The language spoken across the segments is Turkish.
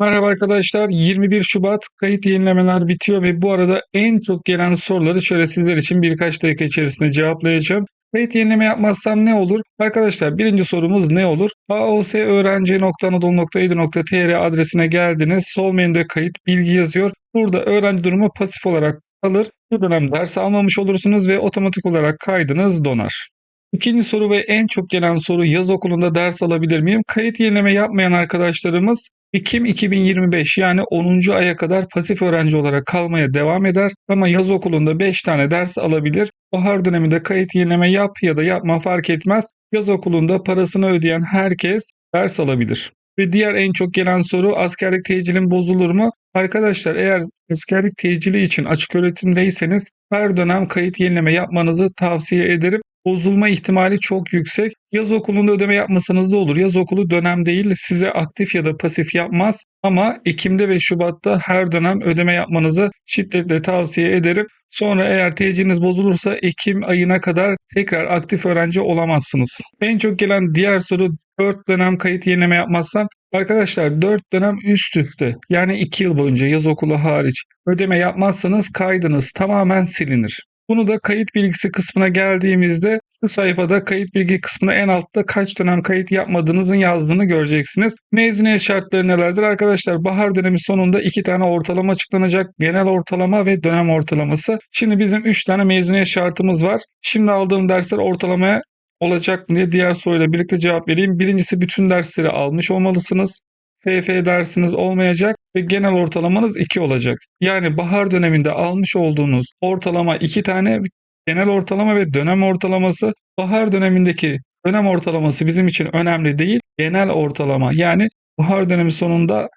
Merhaba arkadaşlar. 21 Şubat kayıt yenilemeler bitiyor ve bu arada en çok gelen soruları şöyle sizler için birkaç dakika içerisinde cevaplayacağım. Kayıt yenileme yapmazsam ne olur? Arkadaşlar birinci sorumuz ne olur? aosöğrenci.anadolu.edu.tr adresine geldiniz. Sol menüde kayıt bilgi yazıyor. Burada öğrenci durumu pasif olarak kalır. Bu dönem ders almamış olursunuz ve otomatik olarak kaydınız donar. İkinci soru ve en çok gelen soru yaz okulunda ders alabilir miyim? Kayıt yenileme yapmayan arkadaşlarımız Ekim 2025 yani 10. aya kadar pasif öğrenci olarak kalmaya devam eder ama yaz okulunda 5 tane ders alabilir. Bahar döneminde kayıt yenileme yap ya da yapma fark etmez. Yaz okulunda parasını ödeyen herkes ders alabilir. Ve diğer en çok gelen soru askerlik tecilin bozulur mu? Arkadaşlar eğer askerlik tecili için açık öğretimdeyseniz her dönem kayıt yenileme yapmanızı tavsiye ederim bozulma ihtimali çok yüksek. Yaz okulunda ödeme yapmasanız da olur. Yaz okulu dönem değil size aktif ya da pasif yapmaz ama Ekim'de ve Şubat'ta her dönem ödeme yapmanızı şiddetle tavsiye ederim. Sonra eğer teciliniz bozulursa Ekim ayına kadar tekrar aktif öğrenci olamazsınız. En çok gelen diğer soru 4 dönem kayıt yenileme yapmazsam Arkadaşlar 4 dönem üst üste yani 2 yıl boyunca yaz okulu hariç ödeme yapmazsanız kaydınız tamamen silinir. Bunu da kayıt bilgisi kısmına geldiğimizde bu sayfada kayıt bilgi kısmına en altta kaç dönem kayıt yapmadığınızın yazdığını göreceksiniz. Mezuniyet şartları nelerdir? Arkadaşlar bahar dönemi sonunda iki tane ortalama açıklanacak. Genel ortalama ve dönem ortalaması. Şimdi bizim 3 tane mezuniyet şartımız var. Şimdi aldığım dersler ortalamaya olacak mı diye diğer soruyla birlikte cevap vereyim. Birincisi bütün dersleri almış olmalısınız. FF dersiniz olmayacak ve genel ortalamanız 2 olacak. Yani bahar döneminde almış olduğunuz ortalama 2 tane genel ortalama ve dönem ortalaması bahar dönemindeki dönem ortalaması bizim için önemli değil. Genel ortalama yani bahar dönemi sonunda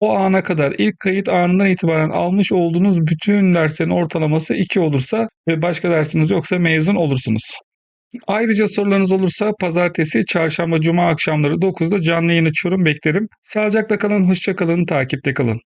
o ana kadar ilk kayıt anından itibaren almış olduğunuz bütün derslerin ortalaması 2 olursa ve başka dersiniz yoksa mezun olursunuz. Ayrıca sorularınız olursa pazartesi, çarşamba, cuma akşamları 9'da canlı yayın açıyorum beklerim. Sağlıcakla kalın, hoşça kalın, takipte kalın.